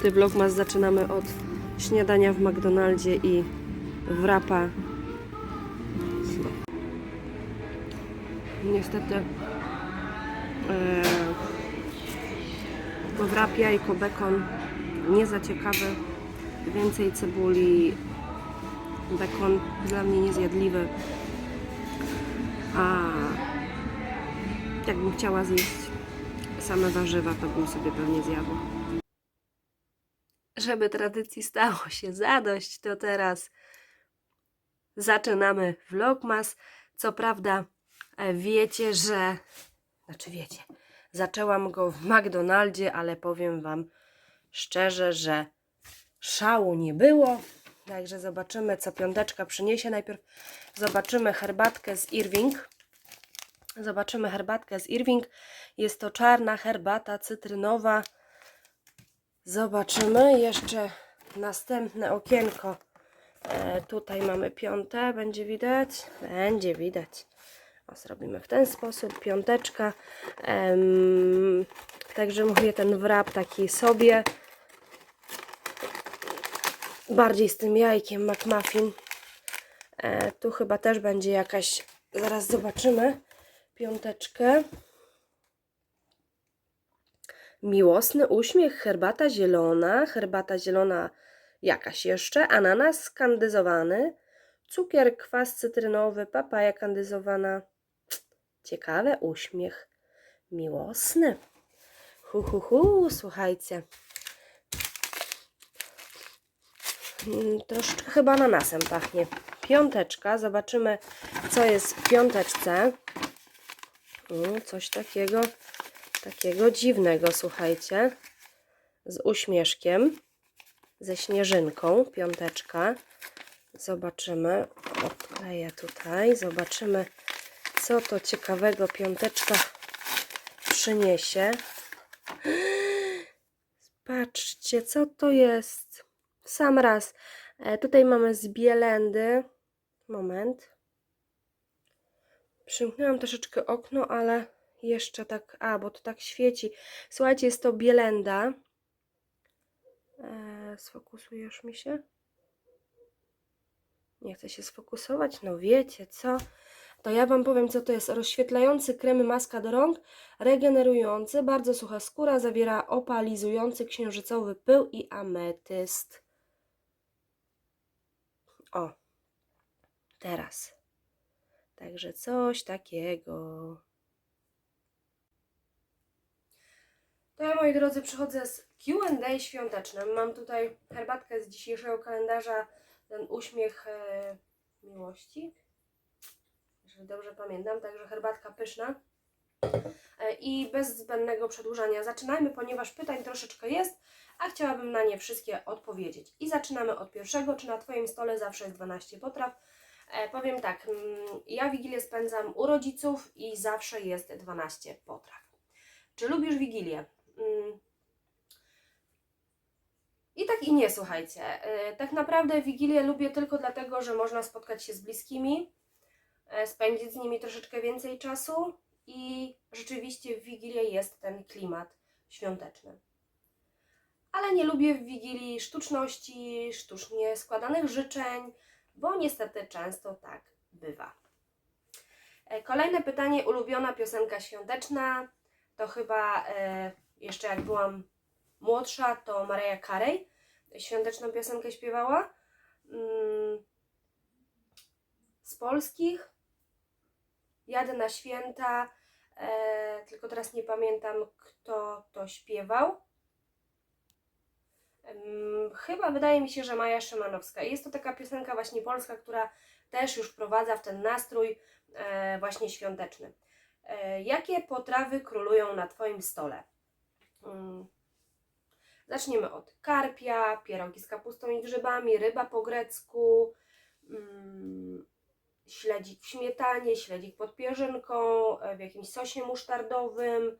Piąty vlogmas zaczynamy od śniadania w McDonaldzie i wrapa. Niestety e, wrap jajko, bekon nie za ciekawy. Więcej cebuli, bekon dla mnie niezjadliwy. A jakbym chciała zjeść same warzywa, to bym sobie pewnie zjadła. Żeby tradycji stało się zadość, to teraz zaczynamy vlogmas. Co prawda e, wiecie, że... Znaczy wiecie, zaczęłam go w McDonaldzie, ale powiem Wam szczerze, że szału nie było. Także zobaczymy, co piąteczka przyniesie. Najpierw zobaczymy herbatkę z Irving. Zobaczymy herbatkę z Irving. Jest to czarna herbata cytrynowa. Zobaczymy jeszcze następne okienko. E, tutaj mamy piąte, będzie widać? Będzie widać. O, zrobimy w ten sposób, piąteczka. Em, także mówię, ten wrap taki sobie. Bardziej z tym jajkiem McMuffin. E, tu chyba też będzie jakaś, zaraz zobaczymy, piąteczkę. Miłosny uśmiech, herbata zielona, herbata zielona jakaś jeszcze, ananas skandyzowany, cukier, kwas cytrynowy, papaja kandyzowana. Ciekawe, uśmiech miłosny. Hu, hu, hu, słuchajcie. Mm, Troszeczkę chyba ananasem pachnie. Piąteczka, zobaczymy co jest w piąteczce. Mm, Coś takiego, takiego dziwnego, słuchajcie. Z uśmieszkiem, ze śnieżynką, piąteczka. Zobaczymy, odkleję tutaj, zobaczymy co to ciekawego piąteczka przyniesie. Patrzcie, co to jest. Sam raz. E, tutaj mamy z bielendy. Moment. Przymknęłam troszeczkę okno, ale jeszcze tak. A, bo to tak świeci. Słuchajcie, jest to bielenda. E, sfokusujesz mi się? Nie chce się sfokusować? No wiecie co? To ja Wam powiem, co to jest. Rozświetlający krem maska do rąk, regenerujący, bardzo sucha skóra, zawiera opalizujący księżycowy pył i ametyst. O, teraz. Także coś takiego. To ja, moi drodzy, przychodzę z Q&A świątecznym. Mam tutaj herbatkę z dzisiejszego kalendarza, ten uśmiech e, miłości. Jeżeli dobrze pamiętam, także herbatka pyszna. E, I bez zbędnego przedłużania zaczynajmy, ponieważ pytań troszeczkę jest, a chciałabym na nie wszystkie odpowiedzieć. I zaczynamy od pierwszego. Czy na Twoim stole zawsze jest 12 potraw? E, powiem tak, mm, ja Wigilię spędzam u rodziców i zawsze jest 12 potraw. Czy lubisz Wigilię? I tak i nie, słuchajcie. E, Tak naprawdę Wigilię lubię tylko dlatego, że można spotkać się z bliskimi, e, spędzić z nimi troszeczkę więcej czasu i rzeczywiście w Wigilię jest ten klimat świąteczny. Ale nie lubię w Wigilii sztuczności, sztucznie składanych życzeń, bo niestety często tak bywa. E, Kolejne pytanie, ulubiona piosenka świąteczna, to chyba jeszcze jak byłam młodsza, to Mariah Carey świąteczną piosenkę śpiewała. Mm, Z polskich Jadę na święta, e, tylko teraz nie pamiętam kto to śpiewał. Em, Chyba wydaje mi się, że Maja Szymanowska. Jest to taka piosenka właśnie polska, która też już wprowadza w ten nastrój e, właśnie świąteczny. E, Jakie potrawy królują na Twoim stole? Mm, Zaczniemy od karpia, pierogi z kapustą i grzybami, ryba po grecku, mm, śledzik w śmietanie, śledzik pod pierzynką, e, w jakimś sosie musztardowym,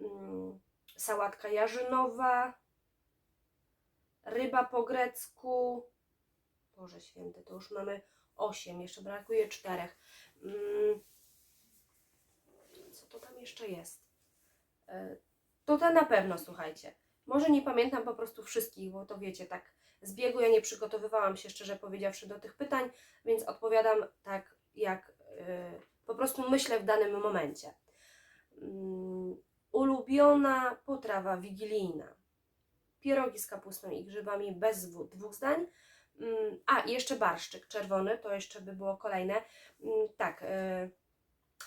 mm, sałatka jarzynowa, ryba po grecku. Boże święty, to już mamy 8, jeszcze brakuje 4. Co to tam jeszcze jest? To to na pewno, słuchajcie. Może nie pamiętam po prostu wszystkich, bo to wiecie, tak z biegu ja nie przygotowywałam się, szczerze powiedziawszy, do tych pytań, więc odpowiadam tak, jak y, po prostu myślę w danym momencie. Mm, ulubiona potrawa wigilijna. Pierogi z kapustą i grzybami bez dwóch zdań. Mm, a, i jeszcze barszczyk czerwony, to jeszcze by było kolejne. Mm, tak, y,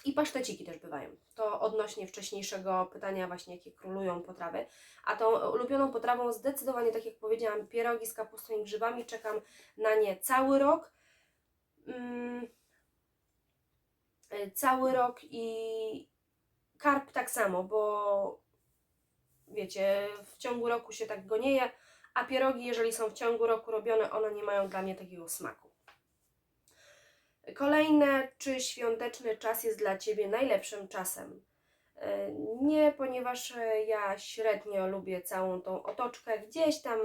i paszteciki też bywają. To odnośnie wcześniejszego pytania właśnie, jakie królują potrawy. A tą ulubioną potrawą zdecydowanie, tak jak powiedziałam, pierogi z kapustą i grzybami. Czekam na nie cały rok. Mm, cały rok i karp tak samo, bo wiecie, w ciągu roku się tak go nie je, a pierogi, jeżeli są w ciągu roku robione, one nie mają dla mnie takiego smaku. Kolejne, czy świąteczny czas jest dla Ciebie najlepszym czasem? E, Nie, ponieważ e, ja średnio lubię całą tą otoczkę. Gdzieś tam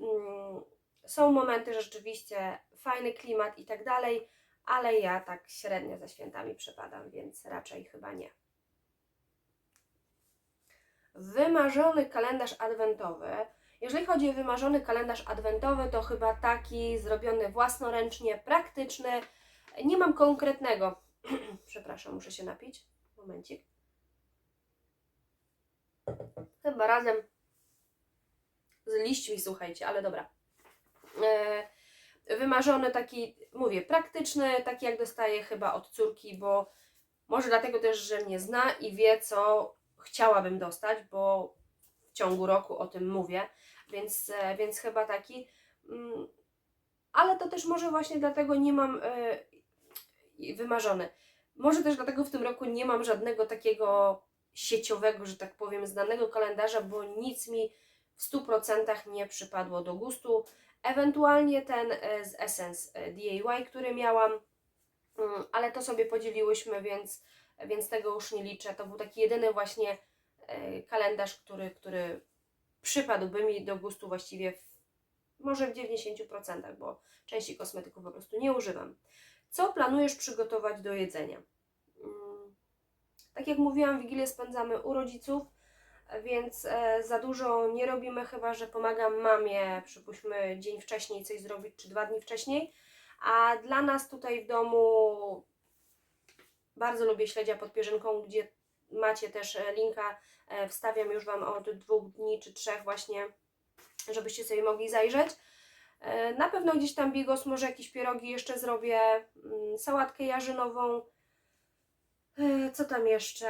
mm, są momenty rzeczywiście, fajny klimat i tak dalej, ale ja tak średnio ze świętami przepadam, więc raczej chyba nie. Wymarzony kalendarz adwentowy. Jeżeli chodzi o wymarzony kalendarz adwentowy, to chyba taki zrobiony własnoręcznie, praktyczny. Nie mam konkretnego. Przepraszam, muszę się napić. Momencik. Chyba razem z liśćmi, słuchajcie, ale dobra. E, wymarzony taki, mówię, praktyczny, taki jak dostaję chyba od córki, bo może dlatego też, że mnie zna i wie, co chciałabym dostać, bo w ciągu roku o tym mówię, więc, e, więc chyba taki. Mm, Ale to też może właśnie dlatego nie mam e, wymarzony. Może też dlatego w tym roku nie mam żadnego takiego sieciowego, że tak powiem, znanego kalendarza, bo nic mi w 100% nie przypadło do gustu. Ewentualnie ten e, z Essence e, DIY, który miałam, mm, ale to sobie podzieliłyśmy, więc, więc tego już nie liczę. To był taki jedyny właśnie e, kalendarz, który, który przypadłby mi do gustu właściwie w, może w 90%, bo części kosmetyków po prostu nie używam. Co planujesz przygotować do jedzenia? Mm, Tak jak mówiłam, Wigilię spędzamy u rodziców, więc e, za dużo nie robimy, chyba że pomagam mamie, przypuśćmy dzień wcześniej coś zrobić, czy dwa dni wcześniej. A dla nas tutaj w domu bardzo lubię śledzia pod pierzynką, gdzie macie też e, linka, e, wstawiam już Wam od dwóch dni czy trzech właśnie, żebyście sobie mogli zajrzeć. E, Na pewno gdzieś tam bigos, może jakieś pierogi jeszcze zrobię, mm, sałatkę jarzynową. E, Co tam jeszcze?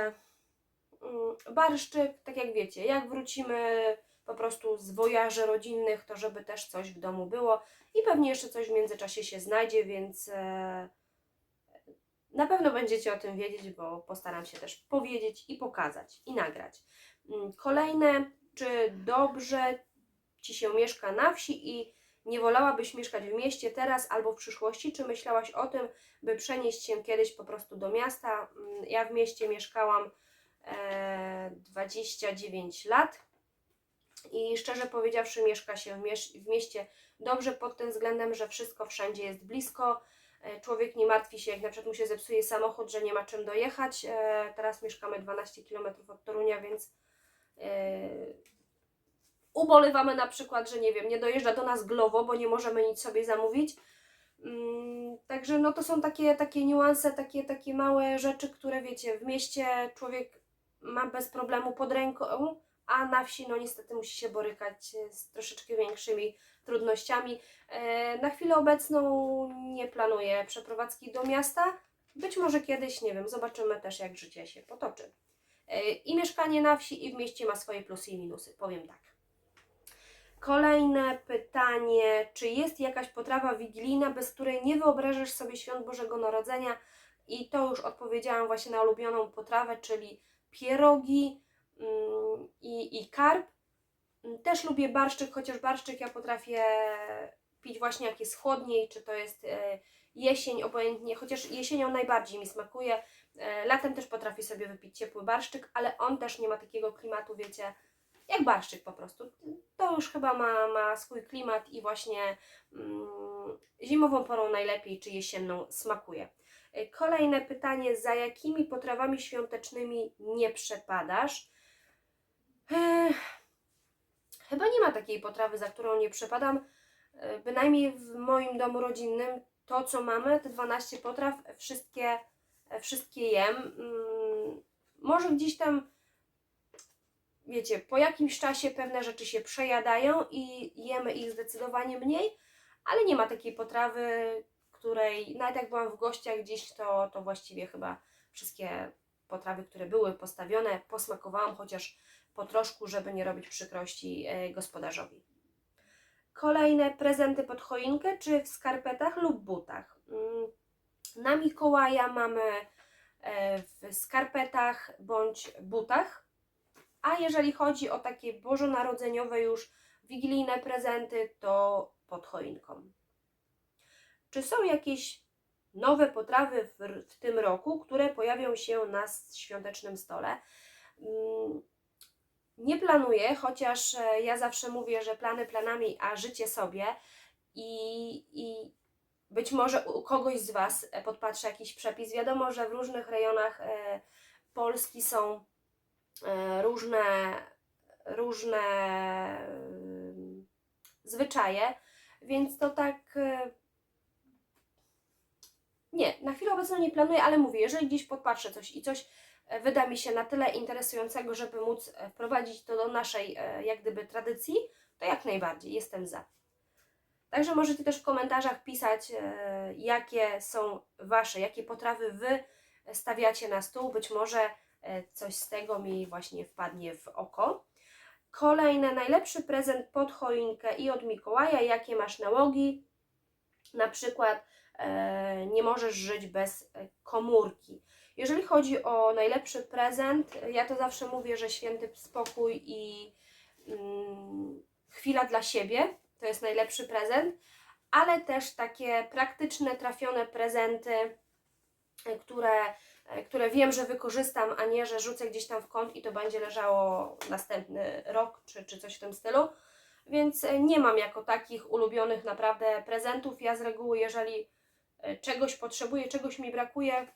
Mm, Barszczyk, tak jak wiecie, jak wrócimy po prostu z wojaży rodzinnych, to żeby też coś w domu było i pewnie jeszcze coś w międzyczasie się znajdzie, więc e, na pewno będziecie o tym wiedzieć, bo postaram się też powiedzieć i pokazać i nagrać. Mm, Kolejne, czy dobrze Ci się mieszka na wsi i nie wolałabyś mieszkać w mieście teraz albo w przyszłości? Czy myślałaś o tym, by przenieść się kiedyś po prostu do miasta? Mm, Ja w mieście mieszkałam e, 29 lat i szczerze powiedziawszy, mieszka się w, mieście dobrze pod tym względem, że wszystko wszędzie jest blisko. E, Człowiek nie martwi się, jak na przykład mu się zepsuje samochód, że nie ma czym dojechać. E, Teraz mieszkamy 12 km od Torunia, więc e, ubolewamy na przykład, że nie wiem, nie dojeżdża do nas Glovo, bo nie możemy nic sobie zamówić. Mm, Także no to są takie, takie niuanse, takie, takie małe rzeczy, które wiecie, w mieście człowiek ma bez problemu pod ręką, a na wsi no niestety musi się borykać z troszeczkę większymi trudnościami. E, Na chwilę obecną nie planuję przeprowadzki do miasta. Być może kiedyś, nie wiem, zobaczymy też jak życie się potoczy. E, I mieszkanie na wsi i w mieście ma swoje plusy i minusy, powiem tak. Kolejne pytanie, czy jest jakaś potrawa wigilijna, bez której nie wyobrażasz sobie świąt Bożego Narodzenia? I to już odpowiedziałam właśnie na ulubioną potrawę, czyli pierogi mm, i, i karp. Też lubię barszczyk, chociaż barszczyk ja potrafię pić właśnie jak jest chłodniej, czy to jest e, jesień, obojętnie, chociaż jesienią najbardziej mi smakuje. E, Latem też potrafię sobie wypić ciepły barszczyk, ale on też nie ma takiego klimatu, wiecie, jak barszczyk po prostu. To już chyba ma, ma swój klimat i właśnie mm, zimową porą najlepiej, czy jesienną smakuje. E, Kolejne pytanie, za jakimi potrawami świątecznymi nie przepadasz? Ech, Chyba nie ma takiej potrawy, za którą nie przepadam. E, Bynajmniej w moim domu rodzinnym to, co mamy, te 12 potraw, wszystkie, wszystkie jem. Mm, Może gdzieś tam, wiecie, po jakimś czasie pewne rzeczy się przejadają i jemy ich zdecydowanie mniej, ale nie ma takiej potrawy, której, nawet jak byłam w gościach gdzieś, to, to właściwie chyba wszystkie potrawy, które były postawione, posmakowałam chociaż po troszku, żeby nie robić przykrości e, gospodarzowi. Kolejne prezenty pod choinkę, czy w skarpetach lub butach. Mm, Na Mikołaja mamy e, w skarpetach bądź butach, a jeżeli chodzi o takie bożonarodzeniowe już wigilijne prezenty, to pod choinką. Czy są jakieś nowe potrawy w, w tym roku, które pojawią się na świątecznym stole? Mm, Nie planuję, chociaż e, ja zawsze mówię, że plany planami, a życie sobie i, i być może u kogoś z Was e, podpatrzę jakiś przepis. Wiadomo, że w różnych rejonach e, Polski są różne, różne em, zwyczaje, więc to tak. e, Nie, na chwilę obecną nie planuję, ale mówię, jeżeli gdzieś podpatrzę coś i coś e, wyda mi się na tyle interesującego, żeby móc e, wprowadzić to do naszej, e, jak gdyby, tradycji, to jak najbardziej jestem za. Także możecie też w komentarzach pisać, e, jakie są Wasze, jakie potrawy Wy stawiacie na stół. Być może e, coś z tego mi właśnie wpadnie w oko. Kolejne, najlepszy prezent pod choinkę i od Mikołaja, jakie masz nałogi. Na przykład e, nie możesz żyć bez e, komórki. Jeżeli chodzi o najlepszy prezent, e, ja to zawsze mówię, że święty spokój i mm, chwila dla siebie to jest najlepszy prezent, ale też takie praktyczne, trafione prezenty, e, które, e, które wiem, że wykorzystam, a nie, że rzucę gdzieś tam w kąt i to będzie leżało następny rok czy, czy coś w tym stylu. Więc e, nie mam jako takich ulubionych naprawdę prezentów. Ja z reguły, jeżeli e, czegoś potrzebuję, czegoś mi brakuje,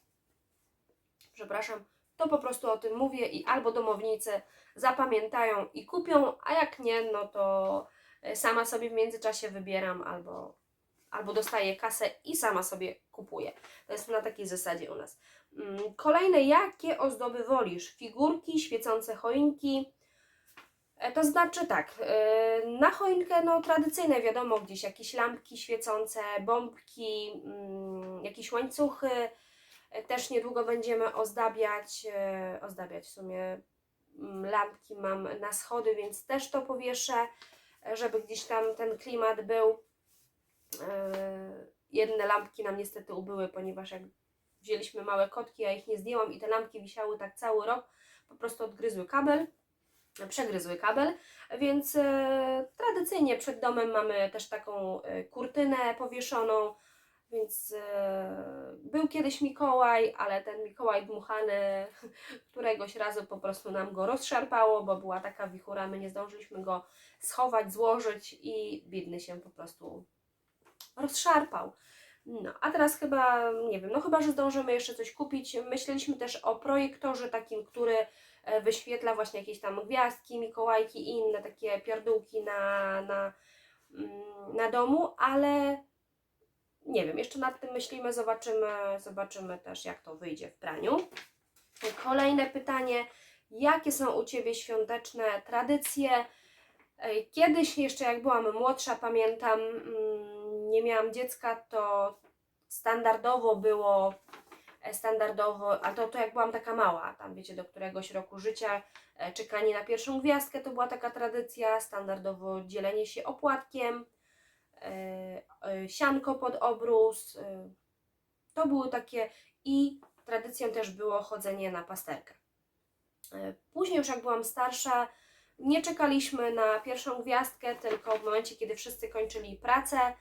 przepraszam, to po prostu o tym mówię i albo domownicy zapamiętają i kupią, a jak nie, no to e, sama sobie w międzyczasie wybieram albo, albo dostaję kasę i sama sobie kupuję. To jest na takiej zasadzie u nas. Mm, Kolejne, jakie ozdoby wolisz? Figurki, świecące choinki. E, To znaczy tak, e, na choinkę no tradycyjne wiadomo, gdzieś jakieś lampki świecące, bombki, mm, jakieś łańcuchy. E, Też niedługo będziemy ozdabiać, e, ozdabiać w sumie mm, lampki mam na schody, więc też to powieszę, żeby gdzieś tam ten klimat był. Jedne lampki nam niestety ubyły, ponieważ jak wzięliśmy małe kotki, ja ich nie zdjęłam i te lampki wisiały tak cały rok, po prostu odgryzły kabel, przegryzły kabel, więc e, tradycyjnie przed domem mamy też taką e, kurtynę powieszoną, więc e, był kiedyś Mikołaj, ale ten Mikołaj dmuchany któregoś razu po prostu nam go rozszarpało, bo była taka wichura, my nie zdążyliśmy go schować, złożyć i biedny się po prostu rozszarpał. No, a teraz chyba, nie wiem, no chyba, że zdążymy jeszcze coś kupić. Myśleliśmy też o projektorze takim, który e, wyświetla właśnie jakieś tam gwiazdki, Mikołajki i inne takie pierdółki na, na, mm, na domu, ale nie wiem, jeszcze nad tym myślimy, zobaczymy, zobaczymy też jak to wyjdzie w praniu. Kolejne pytanie, jakie są u Ciebie świąteczne tradycje? Ej, Kiedyś jeszcze jak byłam młodsza, pamiętam, mm, nie miałam dziecka, to standardowo było, e, standardowo, a to, to jak byłam taka mała, tam wiecie, do któregoś roku życia, e, czekanie na pierwszą gwiazdkę to była taka tradycja, standardowo dzielenie się opłatkiem, e, sianko pod obrus, to były takie i tradycją też było chodzenie na pasterkę. Później już jak byłam starsza, nie czekaliśmy na pierwszą gwiazdkę, tylko w momencie, kiedy wszyscy kończyli pracę,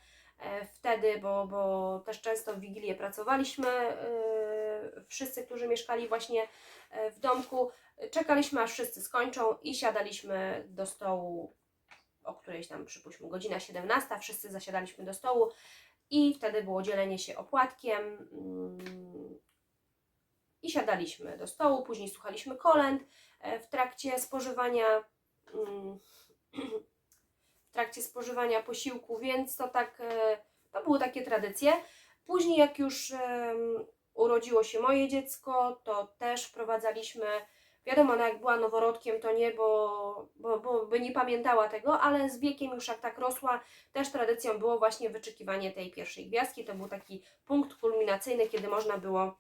wtedy, bo, bo też często w Wigilię pracowaliśmy, e, wszyscy, którzy mieszkali właśnie e, w domku, e, czekaliśmy aż wszyscy skończą i siadaliśmy do stołu o którejś tam, przypuśćmy, godzina 17, wszyscy zasiadaliśmy do stołu i wtedy było dzielenie się opłatkiem mm, i siadaliśmy do stołu, później słuchaliśmy kolęd e, w trakcie spożywania mm, trakcie spożywania posiłku, więc to tak, e, to były takie tradycje. Później jak już urodziło się moje dziecko, to też wprowadzaliśmy, wiadomo, no jak była noworodkiem, to nie, bo, bo, bo by nie pamiętała tego, ale z wiekiem już jak tak rosła, też tradycją było właśnie wyczekiwanie tej pierwszej gwiazdki. To był taki punkt kulminacyjny, kiedy można było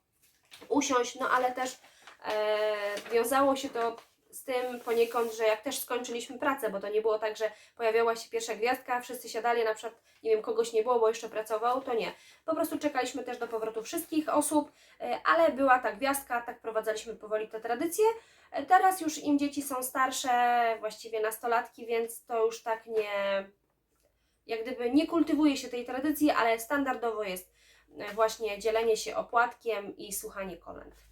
usiąść, no ale też e, wiązało się to z tym poniekąd, że jak też skończyliśmy pracę, bo to nie było tak, że pojawiała się pierwsza gwiazdka, wszyscy siadali, na przykład, nie wiem, kogoś nie było, bo jeszcze pracował, to nie. Po prostu czekaliśmy też do powrotu wszystkich osób, e, ale była ta gwiazdka, tak prowadzaliśmy powoli tę tradycję. E, Teraz już im dzieci są starsze, właściwie nastolatki, więc to już tak nie, jak gdyby nie kultywuje się tej tradycji, ale standardowo jest e, właśnie dzielenie się opłatkiem i słuchanie kolęd.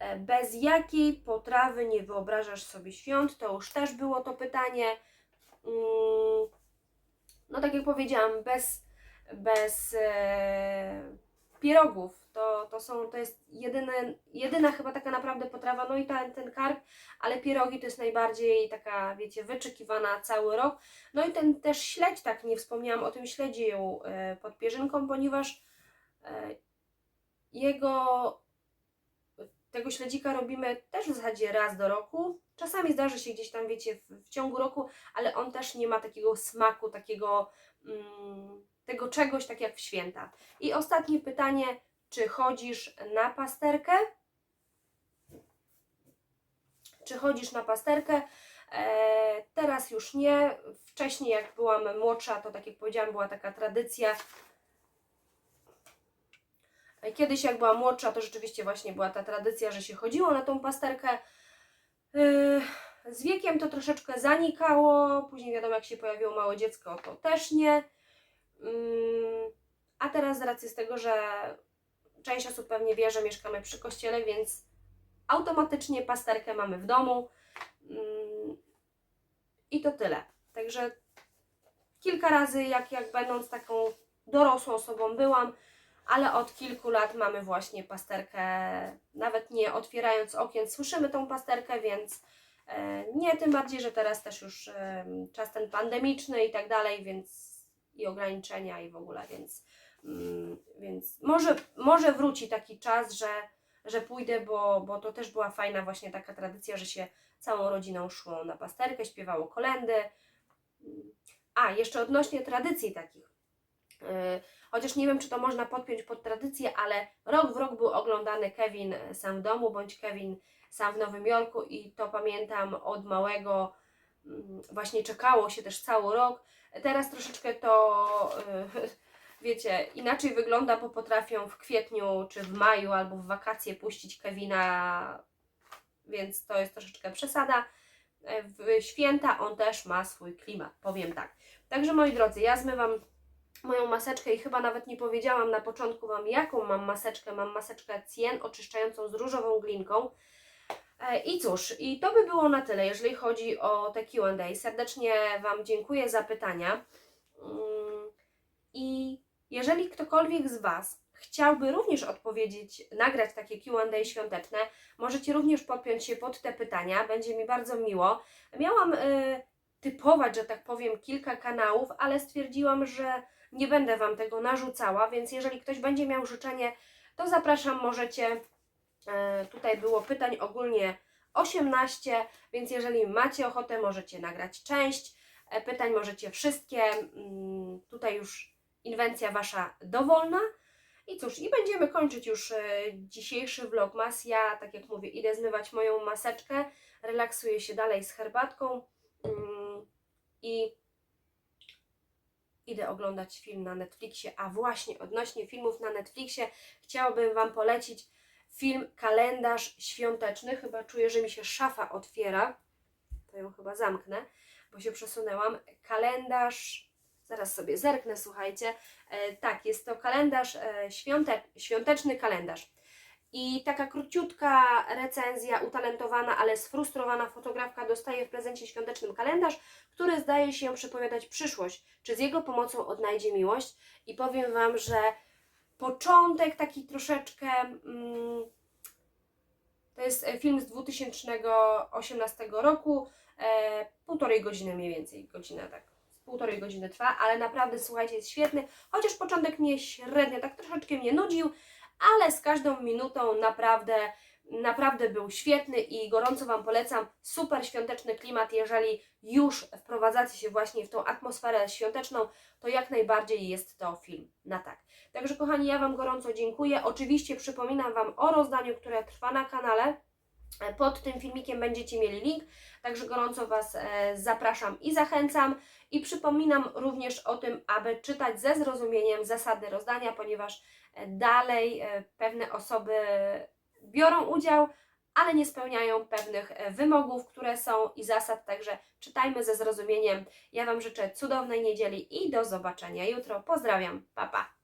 E, Bez jakiej potrawy nie wyobrażasz sobie świąt? To już też było to pytanie. Mm, No tak jak powiedziałam, bez, bez e, pierogów. To, to, są, to jest jedyne, jedyna chyba taka naprawdę potrawa, no i ten, ten karp, ale pierogi to jest najbardziej taka, wiecie, wyczekiwana cały rok. No i ten też śledź, tak nie wspomniałam o tym śledziu e, pod pierzynką, ponieważ jego tego śledzika robimy też w zasadzie raz do roku. Czasami zdarzy się gdzieś tam, wiecie, w, w ciągu roku, ale on też nie ma takiego smaku, takiego mm, tego czegoś, tak jak w święta. I ostatnie pytanie, czy chodzisz na pasterkę? Czy chodzisz na pasterkę? E, teraz już nie. Wcześniej, jak byłam młodsza, to tak jak powiedziałam, była taka tradycja. Kiedyś, jak byłam młodsza, to rzeczywiście właśnie była ta tradycja, że się chodziło na tą pasterkę. E, z wiekiem to troszeczkę zanikało. Później, wiadomo, jak się pojawiło małe dziecko, to też nie. Mm, A teraz, z racji z tego, że część osób pewnie wie, że mieszkamy przy kościele, więc automatycznie pasterkę mamy w domu. Mm, I to tyle. Także kilka razy, jak, jak będąc taką dorosłą osobą byłam, ale od kilku lat mamy właśnie pasterkę, nawet nie otwierając okien, słyszymy tą pasterkę, więc e, nie, tym bardziej, że teraz też już e, czas ten pandemiczny i tak dalej, więc i ograniczenia i w ogóle, więc, mm, więc może, może wróci taki czas, że, że pójdę, bo, bo to też była fajna właśnie taka tradycja, że się całą rodziną szło na pasterkę, śpiewało kolendy. A, jeszcze odnośnie tradycji takich. Yy, Chociaż nie wiem, czy to można podpiąć pod tradycję, ale rok w rok był oglądany Kevin sam w domu, bądź Kevin sam w Nowym Jorku i to pamiętam od małego, mm, właśnie czekało się też cały rok. Teraz troszeczkę to, yy, wiecie, inaczej wygląda, bo potrafią w kwietniu, czy w maju, albo w wakacje puścić Kevina, więc to jest troszeczkę przesada. E, W święta on też ma swój klimat, powiem tak. Także moi drodzy, ja zmywam moją maseczkę i chyba nawet nie powiedziałam na początku Wam, jaką mam maseczkę. Mam maseczkę Cien oczyszczającą z różową glinką. E, I cóż, i to by było na tyle, jeżeli chodzi o te Q&A. Serdecznie Wam dziękuję za pytania. Mm, I jeżeli ktokolwiek z Was chciałby również odpowiedzieć, nagrać takie Q&A świąteczne, możecie również podpiąć się pod te pytania, będzie mi bardzo miło. Miałam y, typować, że tak powiem, kilka kanałów, ale stwierdziłam, że nie będę Wam tego narzucała, więc jeżeli ktoś będzie miał życzenie, to zapraszam, możecie. E, tutaj było pytań ogólnie 18, więc jeżeli macie ochotę, możecie nagrać część e, pytań, możecie wszystkie. Mm, Tutaj już inwencja Wasza dowolna. I cóż, i będziemy kończyć już e, dzisiejszy vlogmas. Ja, tak jak mówię, idę zmywać moją maseczkę, relaksuję się dalej z herbatką mm, i idę oglądać film na Netflixie. A właśnie odnośnie filmów na Netflixie chciałabym Wam polecić film Kalendarz Świąteczny. Chyba czuję, że mi się szafa otwiera. To ją chyba zamknę, bo się przesunęłam. Kalendarz, zaraz sobie zerknę, słuchajcie. E, tak, jest to kalendarz, e, świąte, świąteczny kalendarz. I taka króciutka recenzja, utalentowana, ale sfrustrowana fotografka dostaje w prezencie świątecznym kalendarz, który zdaje się przepowiadać przyszłość, czy z jego pomocą odnajdzie miłość. I powiem Wam, że początek taki troszeczkę. Mm, to jest e, film z 2018 roku. e, półtorej godziny mniej więcej, godzina tak, półtorej godziny trwa, ale naprawdę słuchajcie, jest świetny, chociaż początek mnie średnio, tak troszeczkę mnie nudził, ale z każdą minutą naprawdę, naprawdę był świetny i gorąco Wam polecam. Super świąteczny klimat, jeżeli już wprowadzacie się właśnie w tą atmosferę świąteczną, to jak najbardziej jest to film na tak. Także kochani, ja Wam gorąco dziękuję. Oczywiście przypominam Wam o rozdaniu, które trwa na kanale. Pod tym filmikiem będziecie mieli link, także gorąco Was e, zapraszam i zachęcam. I przypominam również o tym, aby czytać ze zrozumieniem zasady rozdania, ponieważ dalej e, pewne osoby biorą udział, ale nie spełniają pewnych e, wymogów, które są i zasad, także czytajmy ze zrozumieniem. Ja Wam życzę cudownej niedzieli i do zobaczenia jutro. Pozdrawiam, pa pa!